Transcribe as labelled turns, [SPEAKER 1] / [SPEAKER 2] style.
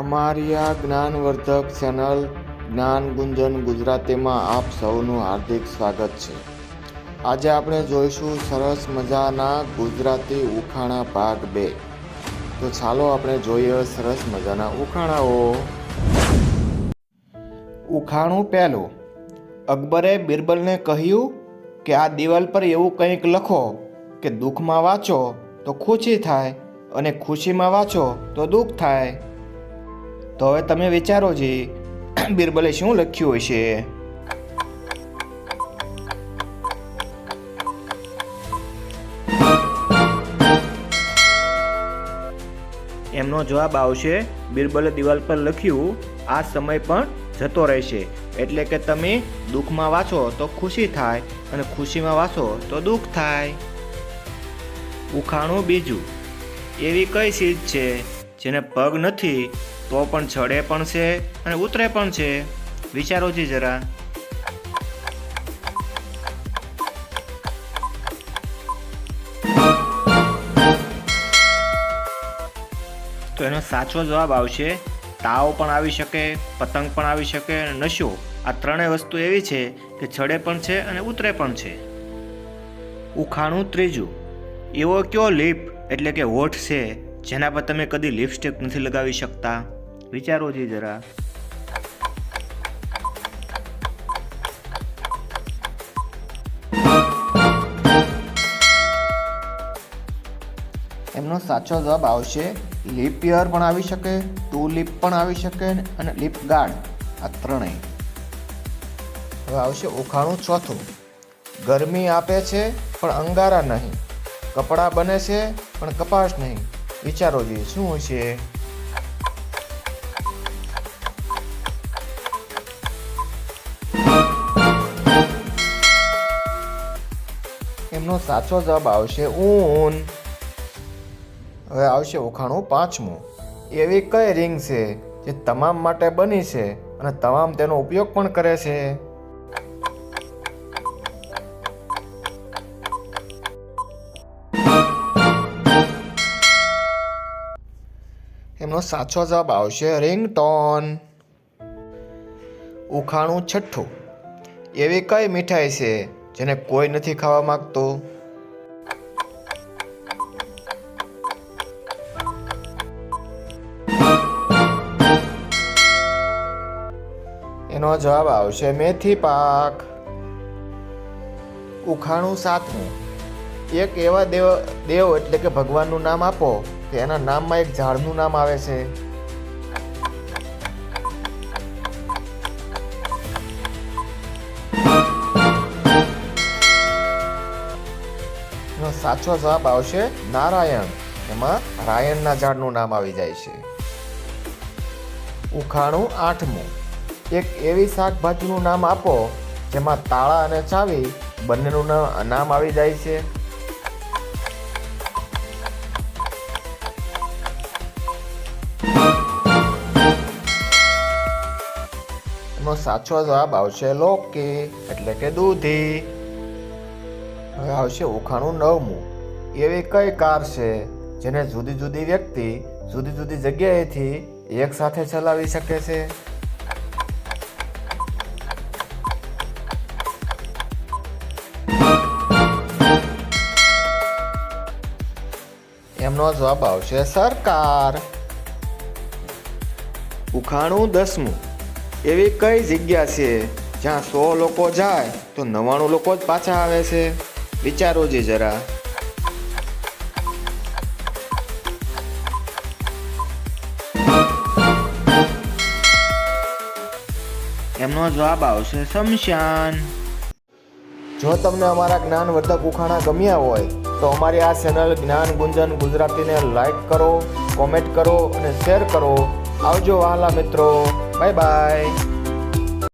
[SPEAKER 1] અમારી આ જ્ઞાનવર્ધક ચેનલ જ્ઞાન ગુંજન ગુજરાતીમાં આપ સૌનું હાર્દિક સ્વાગત છે. આજે આપણે જોઈશું સરસ મજાના ગુજરાતી ઉખાણા ભાગ બે. તો ચાલો આપણે જોઈએ સરસ મજાના ઉખાણાઓ. ઉખાણું પહેલું. અકબરે બિરબલને કહ્યું કે આ દિવાલ પર એવું કંઈક લખો કે દુઃખમાં વાંચો તો ખુશી થાય અને ખુશીમાં વાંચો તો દુઃખ થાય. તો હવે તમે વિચારો જે બિરબલે શું લખ્યું હશે એમનો જવાબ આવશે, બિરબલે દિવાલ પર લખ્યું, આ સમય પણ જતો રહેશે. એટલે કે તમે દુઃખમાં વાંચો તો ખુશી થાય અને ખુશીમાં વાંચો તો દુઃખ થાય. ઉખાણું બીજું. એવી કઈ ચીજ છે જેને પગ નથી તો પણ ચડે પણ છે અને ઉતરે પણ છે. વિચારો જી જરા. તો એનો સાચો જવાબ આવશે, તાવ પણ આવી શકે, પતંગ પણ આવી શકે અને નશો. આ ત્રણેય વસ્તુ એવી છે કે ચડે પણ છે અને ઉતરે પણ છે. ઉખાણું ત્રીજું. એવો કયો લીપ એટલે કે હોઠ છે જેના પર તમે કદી લિપસ્ટિક નથી લગાવી શકતા? વિચારો જે જરા. એમનો સાચો જવાબ આવશે લીપ યર પણ આવી શકે ટુ લીપ પણ આવી શકે અને લીપ ગાર્ડ આ ત્રણેય. હવે આવશે ઉખાણું ચોથું. ગરમી આપે છે, પણ અંગારા નહીં. કપડાં બને છે, પણ કપાસ નહીં. વિચારો જોઈએ શું હશે? એમનો સાચો જવાબ આવશે ઊન. હવે આવશે ઉખાણું પાંચમું. એવી કઈ રિંગ છે જે તમામ માટે બની છે અને તમામ તેનો ઉપયોગ પણ કરે છે? એમનો સાચો જવાબ આવશે રિંગટોન. ઉખાણું છઠ્ઠું. એવી કઈ મીઠાઈ છે જેને કોઈ નથી ખાવા માંગતો. એનો જવાબ આવશે મેથી પાક. ઉખાણું સાતમું. એક એવા દેવ દેવ એટલે કે ભગવાનનું નામ આપો. કે એના નામમાં એક ઝાડનું નામ આવે છે. એનો સાચો જવાબ આવશે નારાયણ. એમાં રાયણના ઝાડનું નામ આવી જાય છે. ઉખાણું આઠમું. એક એવી શાકભાજીનું નામ આપો જેમાં તાળા અને ચાવી બંનેનું નામ આવી જાય છે. એનો સાચો જવાબ આવશે લોકી, એટલે કે દૂધી. હવે આવશે ઉખાણું નવમું. એવી કઈ કાર છે જેને જુદી જુદી વ્યક્તિ જુદી જુદી જગ્યાએથી એક સાથે ચલાવી શકે છે? એમનો જવાબ આવશે સરકાર ઉખાણું દસમું. એવી કઈ જગ્યા છે જ્યાં સો લોકો જાય તો નવ્વાણું લોકો જ પાછા આવે છે? વિચારો જે જરા. એમનો જવાબ આવશે શમશાન. જો તમને અમારા જ્ઞાનવર્ધક ઉખાણા ગમ્યા હોય, તો અમારી આ ચેનલ જ્ઞાન ગુંજન ગુજરાતીને લાઈક કરો કોમેન્ટ કરો અને શેર કરો. આવજો વહાલા મિત્રો. Bye bye